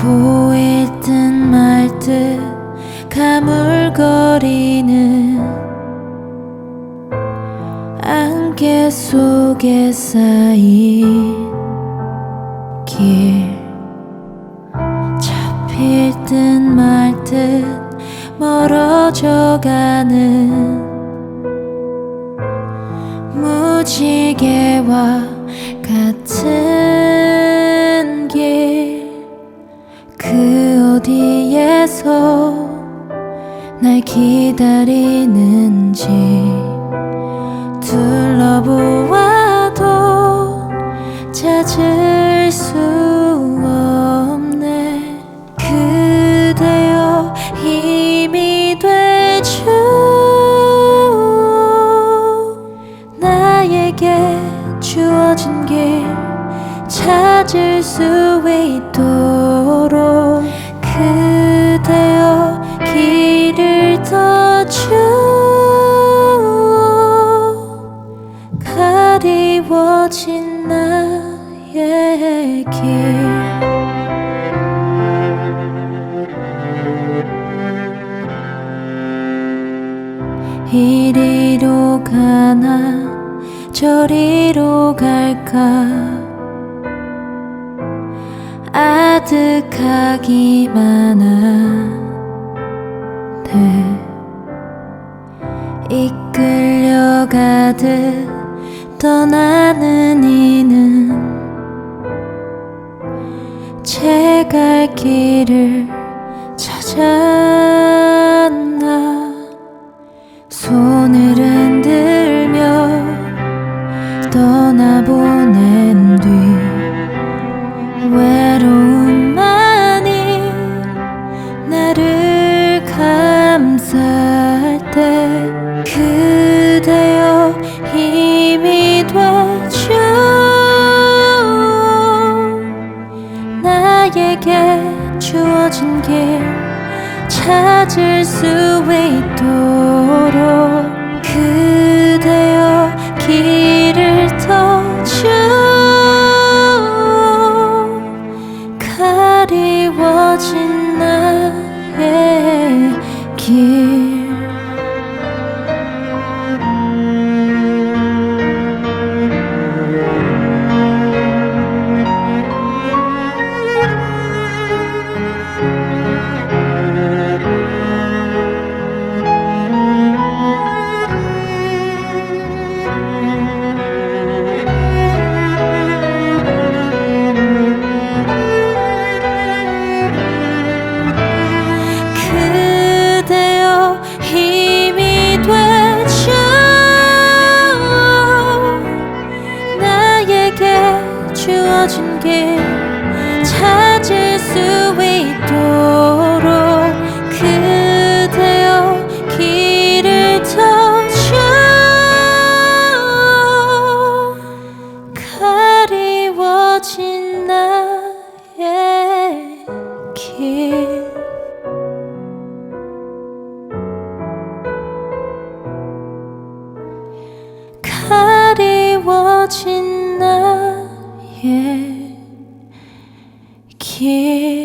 보이든 말든 가물거리는 안개 속에 쌓인 길. 잡힐 듯 말 듯 멀어져가는 무지개와 같은 어디에서 날 기다리는지 둘러보아도 찾을 수 없네. 그대여 힘이 되죠 나에게 주어진 길 찾을 수 있도록 가나 저리로 갈까? 아득하기만 한데 이끌려가듯 떠나는 이는 제갈 길을 찾았 나에게 주어진 길 찾을 수 있도록 그대여 길 길. 가리워진 나의 길